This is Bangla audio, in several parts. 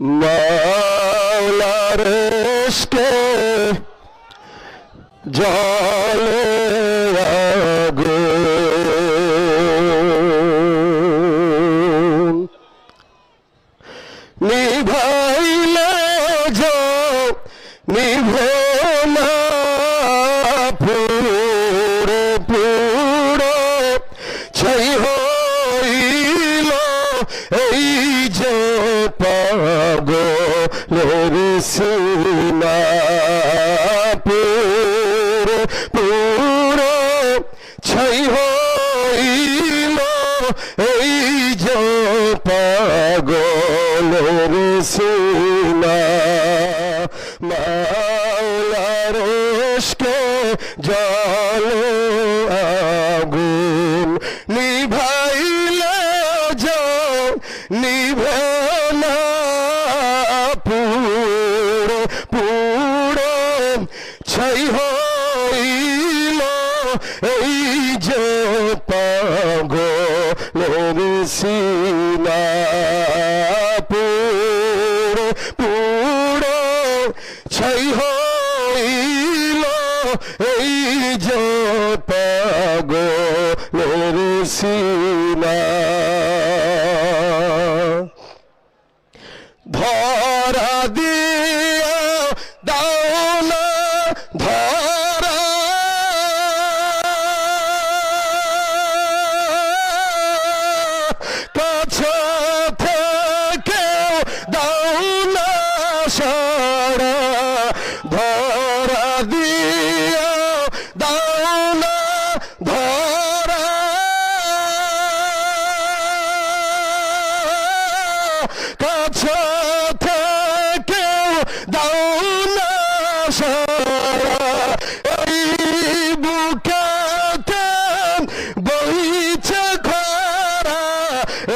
মাওলার ইশকে জলে আগুন নিভাইলে যাও নিভ না পুরে পুরো। পুরে ছাই হইল এই যে পাগলের সিনা। মাওলার জলে আগুন নিভাইলে যাও নিভে এই যে পাগলের সিনা পুরো ছাই হইল এই যে পাগলের সিনা ধরা দিয়া এই বুকাতে বইছে খরা,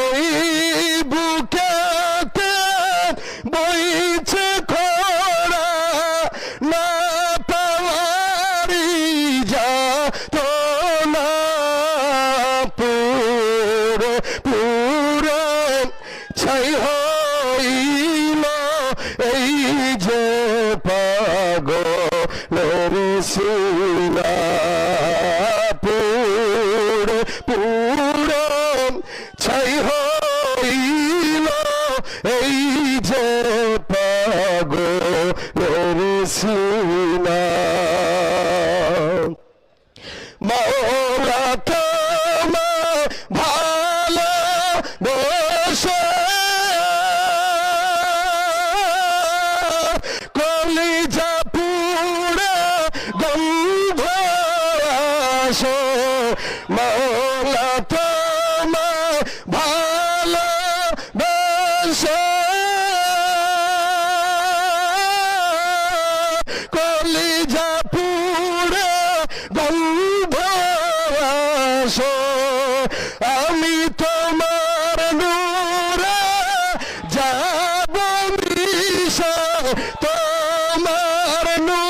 এই বুকাতে বইছে খরা, না পাওয়ারি যা তো না পুরো পুরো সিনা পুরো পুরো ছাই হইল। এই যে পাগলের সিনা। তোমার ভালো বসে কলিজা পুরে গন্ধ আমি তোমার নূরে যাব তোমার নূরে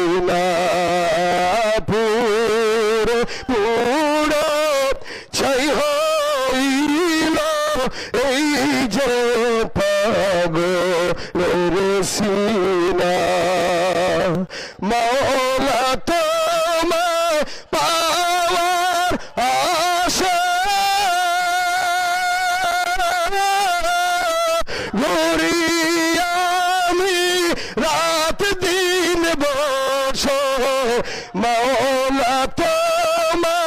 ঘুরি আমি রাত দিন বস মাওলা তোমার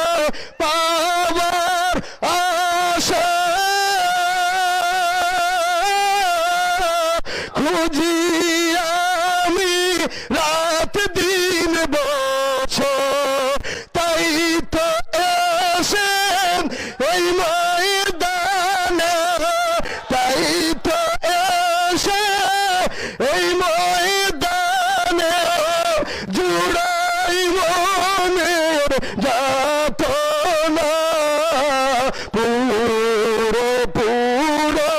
পুরো পুরো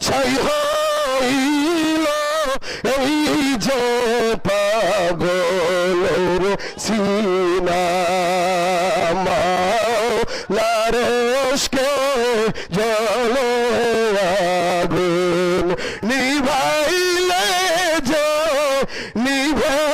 ছাই হইল এই যে পাগলের সিনা লারসকে জলে আগুন নিভাইলে যে নিভে